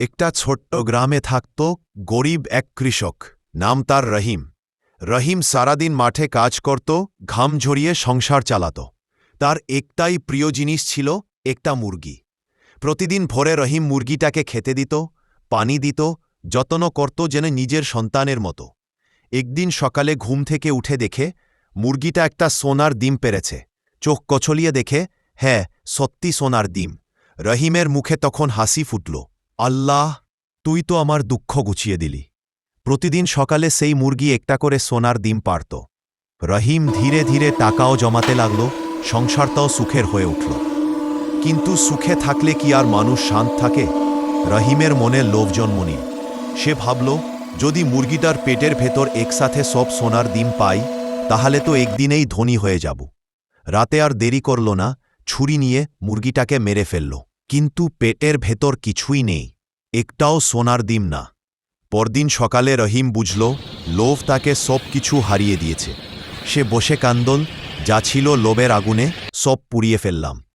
একটা ছোট্ট গ্রামে থাকত গরিব এক কৃষক, নাম তার রহিম। রহিম সারাদিন মাঠে কাজ করত, ঘাম ঝরিয়ে সংসার চালাত। তার একটাই প্রিয় জিনিস ছিল একটা মুরগি। প্রতিদিন ভোরে রহিম মুরগিটাকে খেতে দিত, পানি দিত, যত্ন করত যেন নিজের সন্তানের মতো। একদিন সকালে ঘুম থেকে উঠে দেখে মুরগিটা একটা সোনার ডিম পেরেছে। চোখ কছলিয়ে দেখে হ্যাঁ সত্যি সোনার ডিম। রহিমের মুখে তখন হাসি ফুটল। আল্লাহ, তুই তো আমার দুঃখ গুছিয়ে দিলি। প্রতিদিন সকালে সেই মুরগি একটা করে সোনার ডিম পারত রহিম ধীরে ধীরে টাকাও জমাতে লাগল, সংসারটাও সুখের হয়ে উঠল। কিন্তু সুখে থাকলে কি আর মানুষ শান্ত থাকে? রহিমের মনে লোভ জন্ম নিল। সে ভাবল, যদি মুরগিটার পেটের ভেতর একসাথে সব সোনার ডিম পাই, তাহলে তো একদিনেই ধনী হয়ে যাব। রাতে আর দেরি করল না, ছুরি নিয়ে মুরগিটাকে মেরে ফেলল। কিন্তু পেটের ভেতর কিছুই নেই। একটাও সোনার দিম না। পরদিন সকালে রহিম বুঝল, লোভ তাকে সব কিছু হারিয়ে দিয়েছে। সে বসে কান্দল, যা ছিল লোভের আগুনে সব পুড়িয়ে ফেললাম।